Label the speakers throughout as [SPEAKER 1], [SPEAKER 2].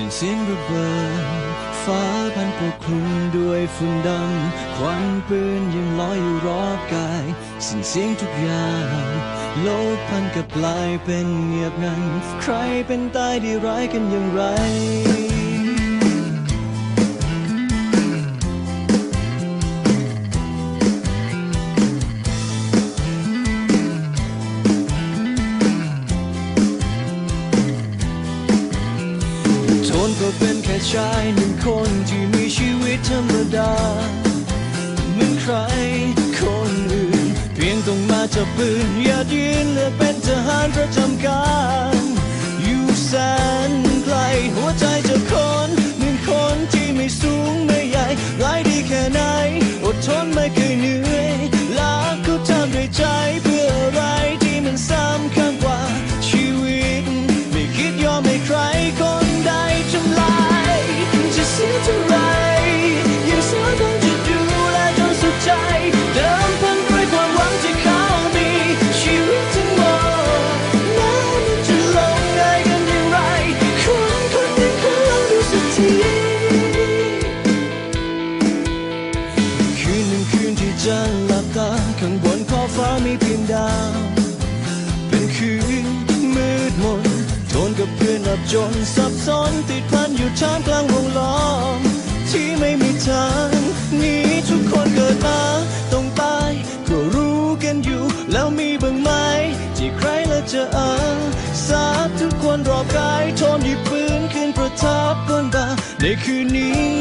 [SPEAKER 1] ส่งเสียงระเบิดฟ้าพันปกคลุมด้วยฝุ่นดำควันปืนยังลอยอยู่รอบกายสิ่งเสียงทุกอย่างโลกพันกับลายเป็นเงียบงัน ใครเป็นตายดีร้ายกันอย่างไร ชายหนึ่งคนที่มีชีวิตธรรมดาเหมือนใครคนอื่น เพียงต้องมาจับปืนอย่ายืนและเป็นเธอ ลับจนสับสนติดพันอยู่ชามกลางวงล้อม ที่ไม่มีทางนี้ทุกคนเกิดมาต้องตายก็รู้กันอยู่ แล้วมีบ้างไหมที่ใครละจะอาสาทุกคนรอบกายทนหยิบปืนขึ้นประทับบนบ่าในคืนนี้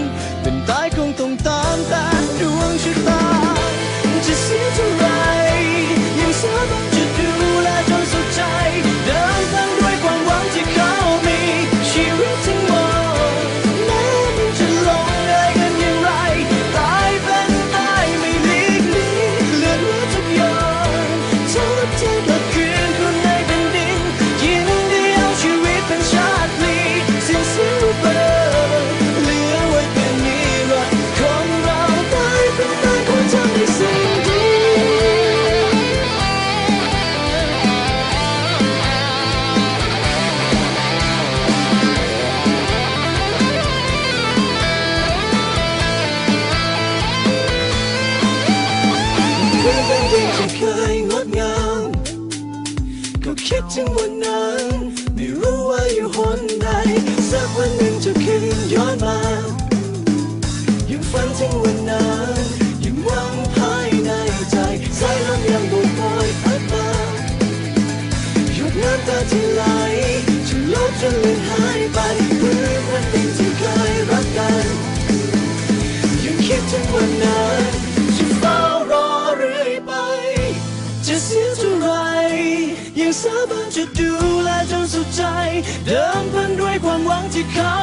[SPEAKER 1] คิดถึงวันนั้น ไม่รู้ว่าอยู่หนใด สักวันหนึ่งจะคืนย้อนมา ใจ เดิมพันด้วยความหวังที่เขา